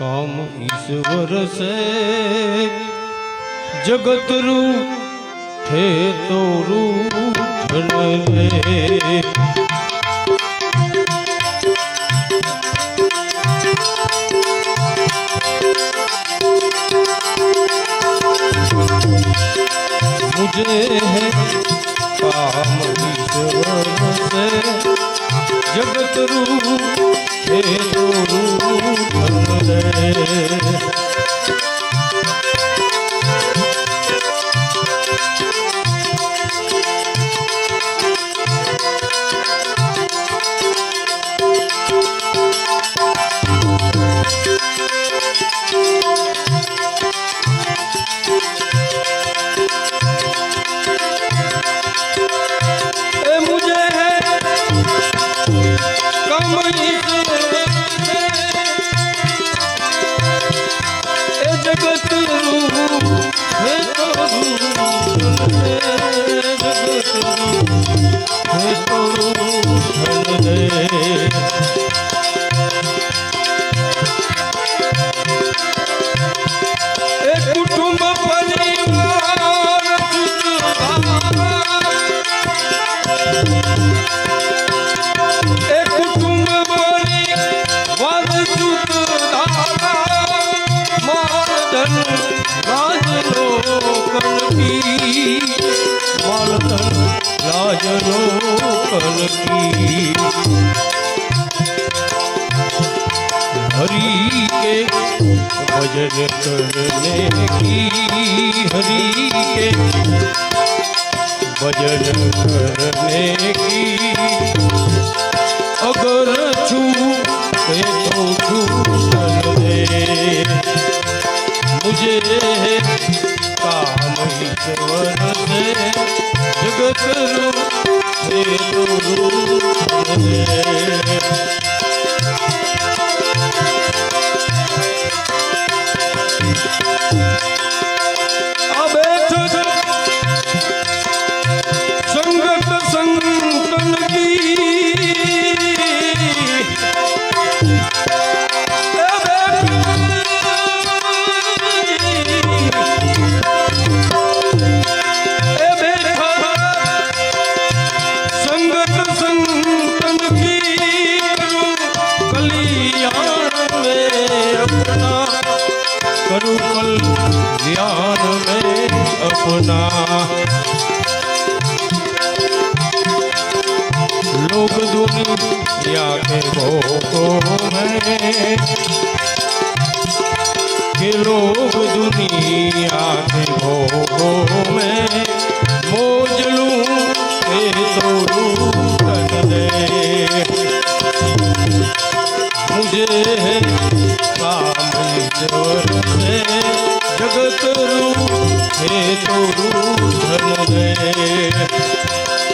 કામ ઈશ્વર સે જગત રૂપ થે તો રૂઠન લે मुझे है काम ईश्वर से जगत रूप હે ગુરુ भजन करने की अगर छू तो छू मुझे काम जगत મુજે હે જગત રૂપ હે તો રૂપ ધન રે.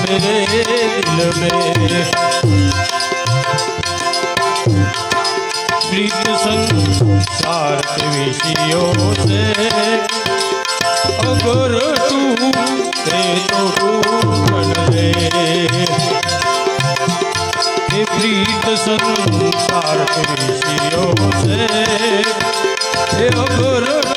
मेरे दिल में प्रीत संसार विषयों से अगर तू ते तो रे प्रीत संसार विषयों से अगर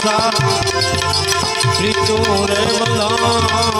હંસા પ્રીતો રે બનાણી